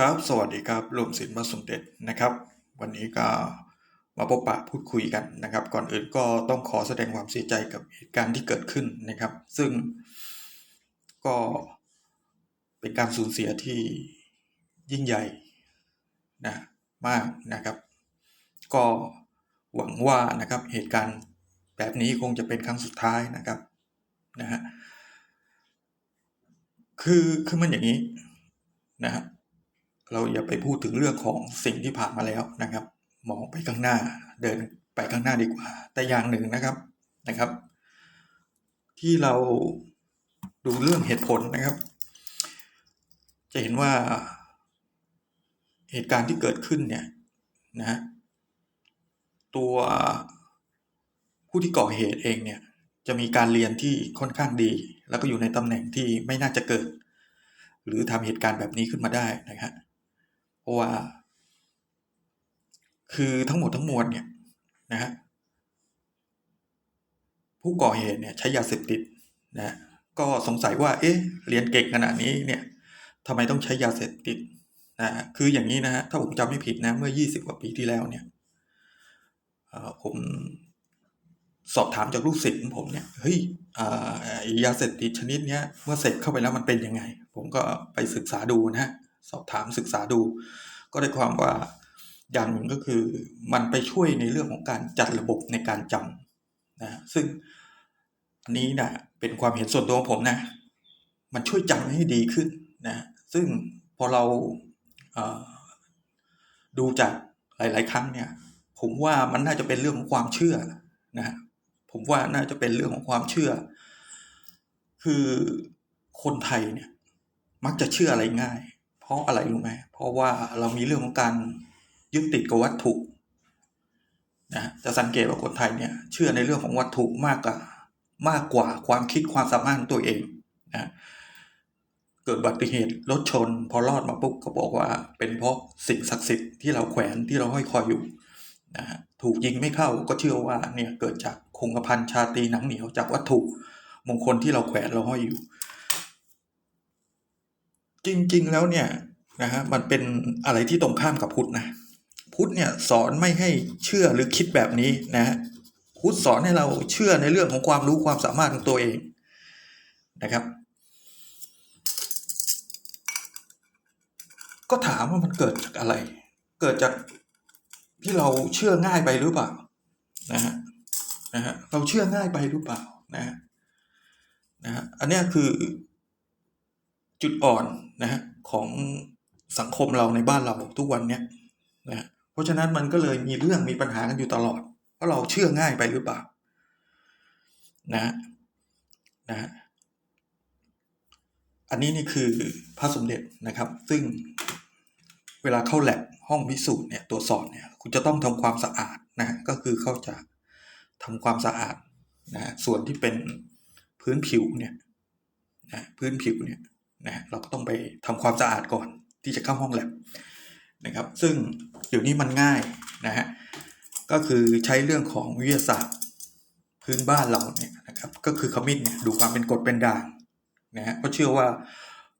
ครับ สวัสดีครับรวมศิลป์มาสมเด็จนะครับ วันนี้ก็มาพบปะพูดคุยกันนะครับ ก่อนอื่นก็ต้องขอแสดงความเสียใจกับเหตุการณ์ที่เกิดขึ้นนะครับ ซึ่งก็เป็นการสูญเสียที่ยิ่งใหญ่นะมากนะครับ ก็หวังว่านะครับเหตุการณ์แบบนี้คงจะเป็นครั้งสุดท้ายนะครับนะฮะคือคือมันอย่างนี้นะฮะ เราอย่าไปพูดถึงเรื่องของสิ่งที่ผ่านมาแล้วนะครับ มองไปข้างหน้าเดินไปข้างหน้าดีกว่า แต่อย่างหนึ่งนะครับนะครับ ที่เราดูเรื่องเหตุผลนะครับ จะเห็นว่าเหตุการณ์ที่เกิดขึ้นเนี่ยนะฮะตัวผู้ที่ก่อเหตุเองเนี่ยจะมีการเรียนที่ค่อนข้างดี แล้วก็อยู่ในตำแหน่งที่ไม่น่าจะเกิด หรือทำเหตุการณ์แบบนี้ขึ้นมาได้นะครับ เพราะว่า คือทั้งหมดทั้งมวลเนี่ยนะฮะผู้ก่อเหตุเนี่ยใช้ยาเสพติดนะก็สงสัยว่า เอ๊ะเรียนเก่งขนาดนี้เนี่ยทำไมต้องใช้ยาเสพติดนะคืออย่างนี้นะฮะถ้าผมจำไม่ผิดนะเมื่อ 20 กว่าปีที่แล้วเนี่ยผมสอบถามจากลูกศิษย์ของผมเนี่ยเฮ้ยยาเสพติดชนิดเนี้ยเมื่อเสพเข้าไปแล้วมันเป็นยังไง ผมก็ไปศึกษาดูนะ สอบถามศึกษาดู ก็ได้ความว่าอย่างหนึ่งก็คือมันไปช่วยในเรื่องของการจัดระบบในการจำนะซึ่งอันนี้นะเป็นความเห็นส่วนตัวของผมนะมันช่วยจำให้ดีขึ้นนะซึ่งพอเราดูจากหลาย ๆ ครั้งเนี่ยผมว่ามันน่าจะเป็นเรื่องของความเชื่อนะผมว่าน่าจะเป็นเรื่องของความเชื่อ คือคนไทยเนี่ยมักจะเชื่ออะไรง่าย เพราะอะไรรู้ไหมเพราะว่าเรามีเรื่องของการยึดติดกับวัตถุนะจะสังเกตว่าคนไทยเนี่ยเชื่อในเรื่องของวัตถุมากกว่ามากกว่าความคิดความสามารถของตัวเองนะเกิดอุบัติเหตุรถชน พอรอดมาปุ๊บก็บอกว่า เป็นเพราะสิ่งศักดิ์สิทธิ์ที่เราแขวนที่เราห้อยคอยอยู่นะถูกยิงไม่เข้าก็เชื่อว่าเนี่ยเกิดจากคงกระพันชาตีหนังเหนียวจากวัตถุมงคลที่เราแขวนเราห้อยอยู่ จริง ๆ แล้วเนี่ยนะฮะมันเป็นอะไรที่ตรงข้ามกับพุทธนะพุทธเนี่ยสอนไม่ให้เชื่อหรือคิดแบบนี้นะฮะพุทธสอนให้เราเชื่อในเรื่องของความรู้ความสามารถของตัวเองนะครับ ก็ถามว่ามันเกิดจากอะไร เกิดจากที่เราเชื่อง่ายไปหรือเปล่านะฮะนะฮะเราเชื่อง่ายไปหรือเปล่านะฮะนะฮะอันนี้คือ จุดอ่อนนะฮะของสังคมเราในบ้านเราทุกวันเนี้ยนะเพราะฉะนั้นมันก็เลยมีเรื่องมีปัญหากันอยู่ตลอด เพราะเราเชื่อง่ายไปหรือเปล่านะนะอันนี้นี่คือพระสมเด็จนะครับ ซึ่งเวลาเข้าแลบห้องพิสูจน์เนี่ยตรวจสอบเนี่ยคุณจะต้องทำความสะอาดนะก็คือเขาจะทำความสะอาดนะส่วนที่เป็นพื้นผิวเนี่ยนะพื้นผิวเนี่ย นะเราก็ต้องไปทำความสะอาดก่อนที่จะเข้าห้องแลบนะครับซึ่งเดี๋ยวนี้มันง่ายนะฮะก็คือใช้เรื่องของวิทยาศาสตร์พื้นบ้านเราเนี่ยนะครับก็คือขมิ้นเนี่ยดูความเป็นกรดเป็นด่างนะฮะเพราะเชื่อว่า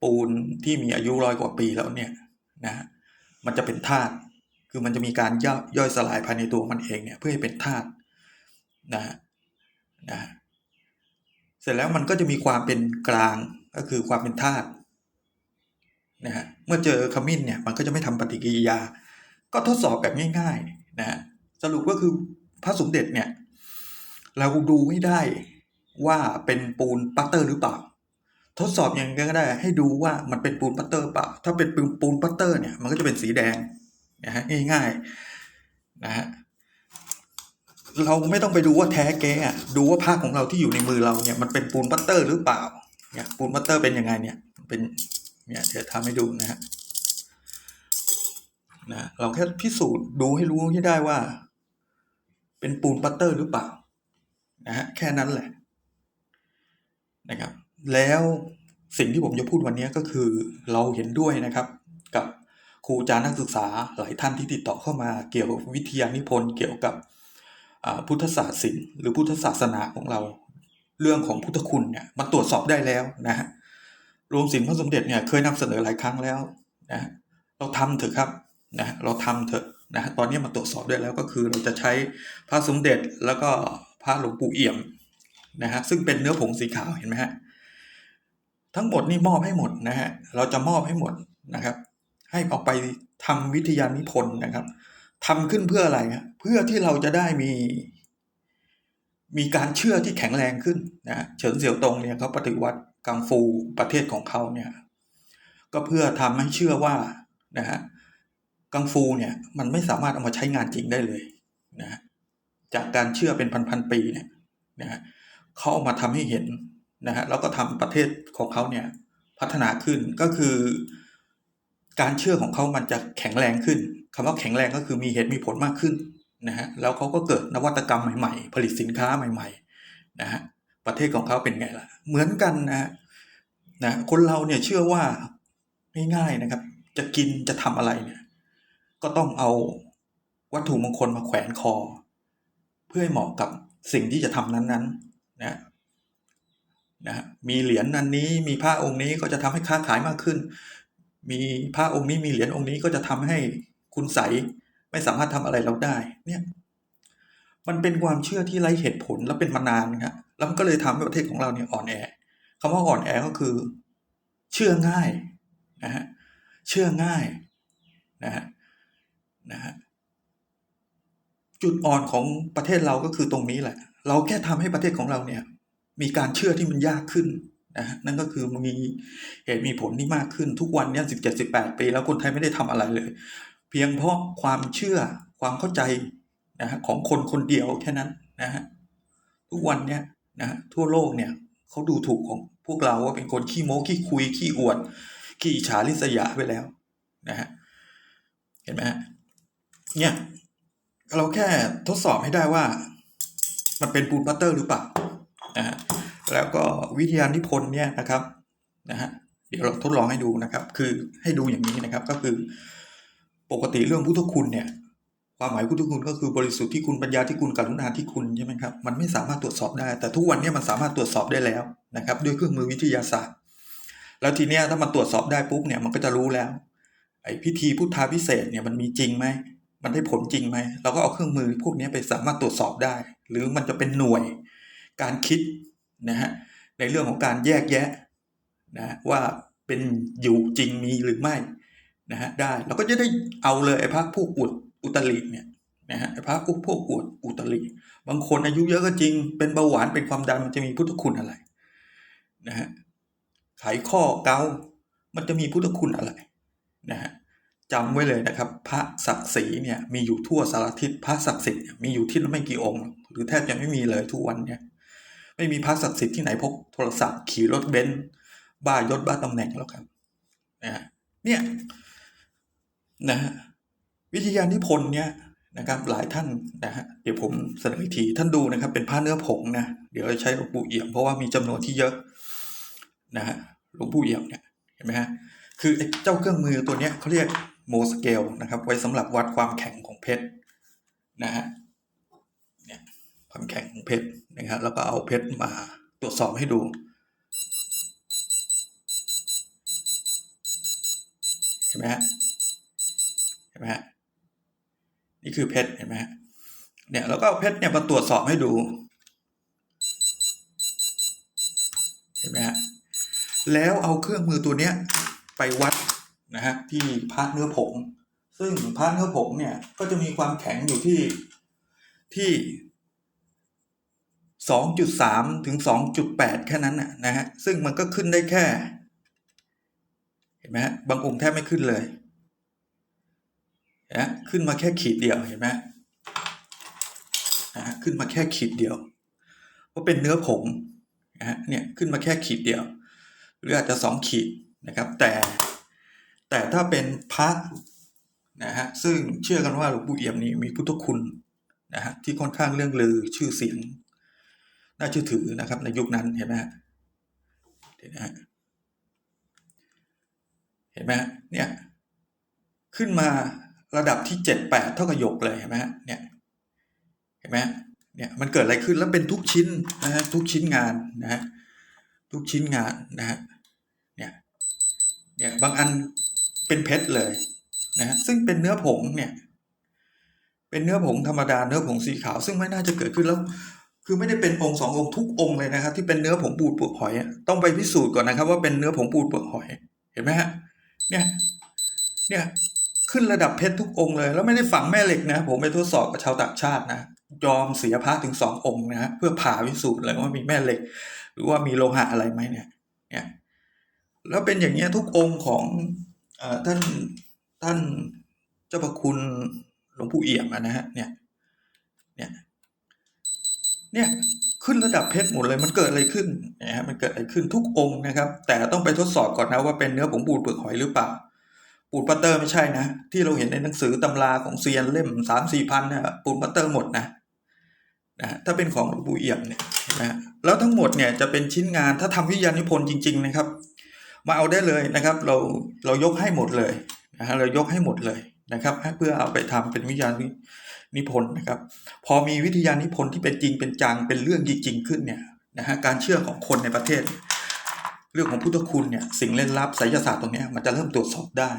ปูนที่มีอายุร้อยกว่าปีแล้วเนี่ยนะมันจะเป็นธาตุคือมันจะมีการย่อยย่อยสลายภายในตัวมันเองเนี่ยเพื่อให้เป็นธาตุนะนะเสร็จแล้วมันก็จะมีความเป็นกลาง ก็คือความเป็นธาตุนะฮะเมื่อเจอขมิ้นเนี่ยมันก็จะไม่ทำปฏิกิริยา ก็ทดสอบแบบง่ายๆนะฮะสรุปก็คือพระสมเด็จเนี่ย เราดูไม่ได้ว่าเป็นปูนปัตเตอร์หรือเปล่า ทดสอบอย่างก็ได้ ให้ดูว่ามันเป็นปูนปัตเตอร์เปล่า ถ้าเป็นปูนปัตเตอร์เนี่ยมันก็จะเป็นสีแดงนะฮะง่ายๆนะฮะเราไม่ต้องไปดูว่าแท้แก้ดูว่าผ้าของเราที่อยู่ในมือเราเนี่ยมันเป็นปูนปัตเตอร์หรือเปล่า เนี่ยปูนปัตเตอร์เป็นยังไงเนี่ยเป็นเนี่ยเดี๋ยวทำให้ดูนะฮะนะเราแค่พิสูจน์ดูให้รู้ให้ได้ว่า เป็นปูนปัตเตอร์หรือเปล่านะฮะแค่นั้นแหละนะครับ แล้วสิ่งที่ผมจะพูดวันนี้ก็คือเราเห็นด้วยนะครับ กับครูอาจารย์นักศึกษาหลายท่านที่ติดต่อเข้ามาเกี่ยวกับวิทยานิพนธ์เกี่ยวกับพุทธศาสตร์ศิลป์หรือพุทธศาสนาของเรา เรื่องของพุทธคุณเนี่ยมันตรวจสอบได้แล้วนะฮะรวมศิลป์พระสมเด็จเนี่ยเคยนำเสนอหลายครั้งแล้วนะเราทำเถอะครับนะเราทำเถอะนะตอนนี้มาตรวจสอบได้แล้วก็คือเราจะใช้พระสมเด็จแล้วก็พระหลวงปู่เอี่ยมนะฮะซึ่งเป็นเนื้อผงสีขาวเห็นไหมฮะทั้งหมดนี่มอบให้หมดนะฮะเราจะมอบให้หมดนะครับ ให้เอาไปทำวิทยานิพนธ์นะครับทำขึ้นเพื่ออะไรฮะเพื่อที่เราจะได้มี มีการเชื่อที่แข็งแรงขึ้นนะเฉินเสี่ยวตงเนี่ยเขาปฏิวัติกังฟูประเทศของเขาเนี่ยก็เพื่อทำให้เชื่อว่านะฮะกังฟูเนี่ยมันไม่สามารถเอามาใช้งานจริงได้เลยนะจากการเชื่อเป็นพันๆปีเนี่ยนะฮะเขาเอามาทำให้เห็นนะฮะแล้วก็ทำประเทศของเขาเนี่ยพัฒนาขึ้นก็คือ การเชื่อของเขามันจะแข็งแรงขึ้นคำว่าแข็งแรงก็คือมีเหตุมีผลมากขึ้น นะฮะแล้วเขาก็เกิดนวัตกรรมใหม่ๆ ผลิตสินค้าใหม่ๆนะฮะประเทศของเขาเป็นไงล่ะ เหมือนกันนะฮะนะคนเราเนี่ยเชื่อว่าง่ายๆนะครับ จะกินจะทำอะไรเนี่ย ก็ต้องเอาวัตถุมงคลมาแขวนคอ เพื่อให้เหมาะกับสิ่งที่จะทำนั้นๆนะนะมีเหรียญนันนี้มีพระองค์นี้ก็จะทำให้ค้าขายมากขึ้น มีพระองค์นี้มีเหรียญองค์นี้ก็จะทำให้คุณใส ไม่สามารถทำอะไรเราได้ เนี่ย มันเป็นความเชื่อที่ไร้เหตุผลแล้วเป็นมานานครับแล้วมันก็เลยทำให้ประเทศของเราเนี่ยอ่อนแอคำว่าอ่อนแอก็คือ เชื่อง่ายนะฮะเชื่อง่ายนะฮะนะฮะจุดอ่อนของประเทศเราก็คือตรงนี้แหละ เราแค่ทำให้ประเทศของเราเนี่ย มีการเชื่อที่มันยากขึ้นนะฮะนั่นก็คือมีเหตุมีผลที่มากขึ้นทุกวันเนี่ยสิบเจ็ดสิบแปดปี แล้วคนไทยไม่ได้ทำอะไรเลย พียงเพราะความเชื่อความเข้าใจนะฮะของคนคนเดียวแค่นั้นนะฮะทุกวันเนี่ยนะฮะทั่วโลกเนี่ยเขาดูถูกของพวกเราว่าเป็นคนขี้โม้ขี้คุยขี้อวด ขี้อิจฉาริษยาไปแล้วนะฮะเห็นไหมฮะเนี่ยเราแค่ทดสอบให้ได้ว่า มันเป็นปูนพัตเตอร์หรือเปล่านะฮะแล้วก็วิทยานิพนธ์เนี่ยนะครับนะฮะเดี๋ยวเราทดลองให้ดูนะครับ คือให้ดูอย่างนี้นะครับก็คือ ปกติเรื่องพุทธคุณเนี่ย ความหมายพุทธคุณก็คือบริสุทธิ์ที่คุณปัญญาที่คุณกรุณาที่คุณใช่ไหมครับมันไม่สามารถตรวจสอบได้ แต่ทุกวันนี้มันสามารถตรวจสอบได้แล้วนะครับ ด้วยเครื่องมือวิทยาศาสตร์ แล้วทีเนี้ยถ้ามันตรวจสอบได้ปุ๊บเนี่ยมันก็จะรู้แล้วไอ้พิธีพุทธาพิเศษเนี่ยมันมีจริงไหมมันได้ผลจริงไหมเราก็เอาเครื่องมือพวกนี้ไปสามารถตรวจสอบได้ หรือมันจะเป็นหน่วยการคิดนะฮะในเรื่องของการแยกแยะนะว่าเป็นอยู่จริงมีหรือไม่ นะฮะได้เราก็จะได้เอาเลยไอ้พระพวกอวดอุตริเนี่ยนะฮะไอ้พระพวกพวกอวดอุตริบางคนอายุเยอะก็จริง เป็นเบาหวานเป็นความดันมันจะมีพุทธคุณอะไรนะฮะไขข้อเกามันจะมีพุทธคุณอะไรนะฮะจำไว้เลยนะครับ พระศักดิ์ศรีเนี่ยมีอยู่ทั่วสารทิศพระศักดิ์สิทธิ์มีอยู่ที่ไม่กี่องค์ หรือแทบจะไม่มีเลยทุกวันเนี่ยไม่มีพระศักดิ์สิทธิ์ที่ไหนพกโทรศัพท์ขี่รถเบนซ์บ้ายศบ้าตำแหน่งแล้วครับนะฮะเนี่ย นะฮะวิทยานิพนธ์เนี่ยนะครับหลายท่านนะฮะเดี๋ยวผมเสนออีกทีท่านดูนะครับ เป็นผ้าเนื้อผงนะเดี๋ยวใช้หลวงปู่เอี่ยมเพราะว่ามีจำนวนที่เยอะนะฮะหลวงปู่เอี่ยมเนี่ยเห็นไหมฮะคือไอ้เจ้าเครื่องมือตัวเนี้ยเขาเรียกโมสเกลนะครับ ไว้สำหรับวัดความแข็งของเพชรนะฮะเนี่ยความแข็งของเพชรนะครับแล้วก็เอาเพชรมาตรวจสอบให้ดูเห็นไหมฮะ ห็นไหมฮะนี่คือเพชรเห็นไหมฮะเนี่ยแล้วก็เพชรเนี่ยมาตรวจสอบให้ดู เห็นไหมฮะแล้วเอาเครื่องมือตัวเนี้ยไปวัดนะฮะที่พระเนื้อผง ซึ่งพระเนื้อผงเนี่ยก็จะมีความแข็งอยู่ที่ที่สองจุดสามถึงสองจุดแปดแค่นั้นนะนะฮะซึ่งมันก็ขึ้นได้แค่ เห็นไหมฮะบางองค์แทบไม่ขึ้นเลย นะขึ้นมาแค่ขีดเดียวเห็นไหมนะขึ้นมาแค่ขีดเดียวเพราะเป็นเนื้อผงนะฮะเนี่ยขึ้นมาแค่ขีดเดียว หรืออาจจะสองขีดนะครับ แต่แต่ถ้าเป็นพระนะฮะซึ่งเชื่อกันว่าหลวงปู่เอี่ยมนี่มีพุทธคุณนะฮะที่ค่อนข้างเรื่องลือชื่อเสียงน่าเชื่อถือนะครับในยุคนั้นเห็นไหมฮะเห็นไหมฮะเห็นไหมฮะเนี่ยขึ้นมา ระดับที่เจ็ดแปดเท่ากับหยกเลยเห็นไหมฮะเนี่ยเห็นไหมฮะเนี่ยมันเกิดอะไรขึ้นแล้วเป็นทุกชิ้นนะฮะทุกชิ้นงานนะฮะทุกชิ้นงานนะฮะเนี่ยเนี่ยบางอันเป็นเพชรเลยนะฮะซึ่งเป็นเนื้อผงเนี่ยเป็นเนื้อผงธรรมดาเนื้อผงสีขาว ซึ่งไม่น่าจะเกิดขึ้นแล้ว คือไม่ได้เป็นองค์สององค์ทุกองค์เลยนะครับ ที่เป็นเนื้อผงปูดเปลือกหอยต้องไปพิสูจน์ก่อนนะครับ ว่าเป็นเนื้อผงปูดเปลือกหอย เห็นไหมฮะเนี่ยเนี่ย ขึ้นระดับเพชรทุกองค์เลย แล้วไม่ได้ฝังแม่เหล็กนะ ผมไปทดสอบกับชาวต่างชาตินะยอมเสียพระถึงสององค์นะเพื่อผ่าพิสูจน์เลยว่ามีแม่เหล็ก หรือว่ามีโลหะอะไรไหมเนี่ยเนี่ยแล้วเป็นอย่างเงี้ยทุกองค์ของอท่านท่านเจ้าพระคุณหลวงปู่เอี่ยมนะฮะเนี่ยเนี่ยเนี่ยขึ้นระดับเพชรหมดเลยมันเกิดอะไรขึ้นนะฮะมันเกิดอะไรขึ้นทุกองค์นะครับ แต่ต้องไปทดสอบก่อนนะว่าเป็นเนื้อผงปูดเปลือกหอยหรือเปล่า ปูนปัตเตอร์ไม่ใช่นะ ที่เราเห็นในหนังสือตำราของเซียนเล่มสามสี่พันเนี่ยปูนปัตเตอร์หมดนะนะถ้าเป็นของหลวงปู่เอี่ยมเนี่ยนะแล้วทั้งหมดเนี่ยจะเป็นชิ้นงานถ้าทำวิทยานิพนธ์จริง ๆนะครับ มาเอาได้เลยนะครับ เราเรายกให้หมดเลยนะฮะเรายกให้หมดเลยนะครับเพื่อเอาไปทำเป็นวิทยานิพนธ์นะครับ พอมีวิทยานิพนธ์ที่เป็นจริงเป็นจังเป็นเรื่องจริง ๆ ขึ้นเนี่ยนะฮะการเชื่อของคนในประเทศ เรื่องของพุทธคุณเนี่ยสิ่งเล่นลับไสยศาสตร์ตรงนี้มันจะเริ่มตรวจสอบได้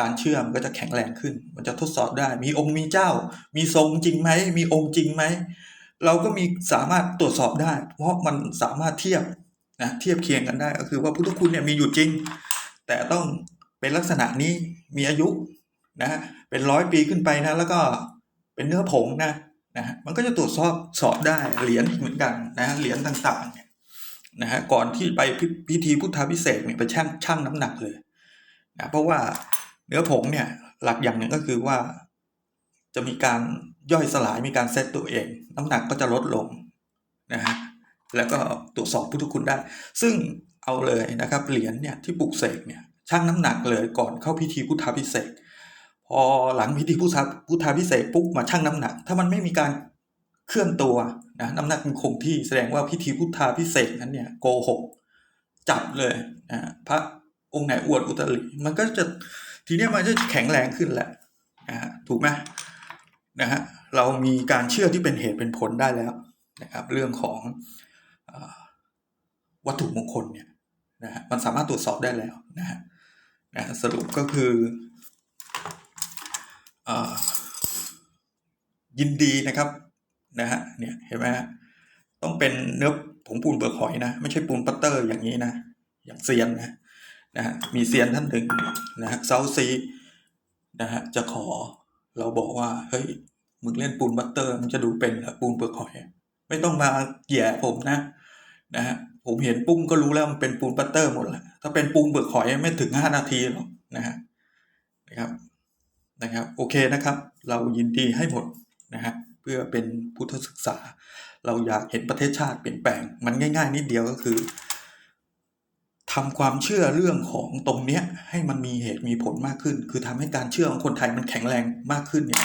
การเชื่อมก็จะแข็งแรงขึ้น มันจะทดสอบได้ มีองค์มีเจ้า มีทรงจริงไหม มีองค์จริงไหม เราก็มีสามารถตรวจสอบได้ เพราะมันสามารถเทียบนะเทียบเคียงกันได้ ก็คือว่าพุทธคุณเนี่ยมีอยู่จริง แต่ต้องเป็นลักษณะนี้มีอายุนะเป็นร้อยปีขึ้นไปนะแล้วก็เป็นเนื้อผงนะนะมันก็จะตรวจสอบสอบได้เหรียญเหมือนกันนะเหรียญต่างๆเนี่ยนะฮะก่อนที่ไปพิพธีพุทธาพิเศษเนี่ยไปชั่งชั่งน้ำหนักเลยนะเพราะว่า เนื้อผงเนี่ยหลักอย่างหนึ่งก็คือว่า จะมีการย่อยสลายมีการเซตตัวเอง น้ำหนักก็จะลดลงนะฮะแล้วก็ตรวจสอบพุทธคุณได้ ซึ่งเอาเลยนะครับเหรียญเนี่ยที่ปลุกเสกเนี่ยชั่งน้ำหนักเลยก่อนเข้าพิธีพุทธาพิเศษพอหลังพิธีพุทธาพุทธาพิเศษปุ๊บมาชั่งน้ำหนัก ถ้ามันไม่มีการเคลื่อนตัวนะน้ำหนักมันคงที่แสดงว่าพิธีพุทธาพิเศษนั้นเนี่ยโกหกจับเลยนะพระองค์ไหนอวดอุตริมันก็จะ ทีเนี้ยมันจะแข็งแรงขึ้นแหละนะฮะถูกไหมนะฮะเรามีการเชื่อที่เป็นเหตุเป็นผลได้แล้วนะครับ เรื่องของอวัตถุมงคลเนี่ยนะฮะมันสามารถตรวจสอบได้แล้วนะฮะนะสรุปก็คืออยินดีนะครับนะฮะเนี่ยเห็นไหมฮะต้องเป็นเนื้อผงปูนเปลือกหอยนะ ไม่ใช่ปูนปัตเตอร์อย่างนี้นะ อย่างเซียนนะ นะฮะมีเซียนท่านหนึ่งนะฮะเซาซีนะฮะจะขอเราบอกว่าเฮ้ยมึงเล่นปูนบัตเตอร์มึงจะดูเป็นหรอปูนเปลือกหอย ไม่ต้องมาแย่ผมนะนะฮะผมเห็นปุ้งก็รู้แล้วมันเป็นปูนบัตเตอร์หมดแหละถ้าเป็นปูนเปลือกหอยไม่ถึงห้านาทีหรอกนะฮะนะครับนะครับโอเคนะครับ เรายินดีให้หมดนะฮะเพื่อเป็นพุทธศึกษา เราอยากเห็นประเทศชาติเปลี่ยนแปลง มันง่าย ๆ นิดเดียวก็คือ ทำความเชื่อเรื่องของตรงเนี้ยให้มันมีเหตุมีผลมากขึ้น คือทำให้การเชื่อของคนไทยมันแข็งแรงมากขึ้นเนี่ย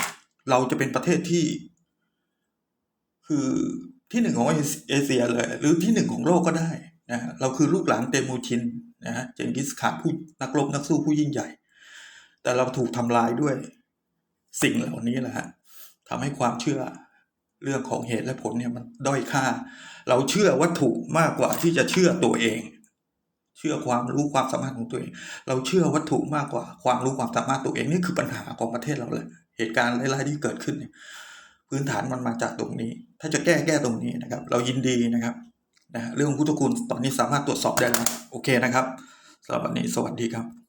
เราจะเป็นประเทศที่ คือที่หนึ่งของเอเชียเลย หรือที่หนึ่งของโลกก็ได้นะเราคือลูกหลานเตมูชินนะฮะเจงกิสข่านผู้นักรบนักสู้ผู้ยิ่งใหญ่ แต่เราถูกทำลายด้วยสิ่งเหล่านี้แหละฮะทำให้ความเชื่อเรื่องของเหตุและผลเนี่ยมันด้อยค่า เราเชื่อวัตถุมากกว่าที่จะเชื่อตัวเอง เชื่อความรู้ความสามารถของตัวเอง เราเชื่อวัตถุมากกว่า ความรู้ความสามารถตัวเองนี่คือปัญหาของประเทศเราเลย เหตุการณ์ร้ายๆที่เกิดขึ้นเนี่ยพื้นฐานมันมาจากตรงนี้ ถ้าจะแก้แก้ตรงนี้นะครับ เรายินดีนะครับนะเรื่องพุทธคุณตอนนี้สามารถตรวจสอบได้แล้วโอเคนะครับสำหรับวันนี้สวัสดีครับ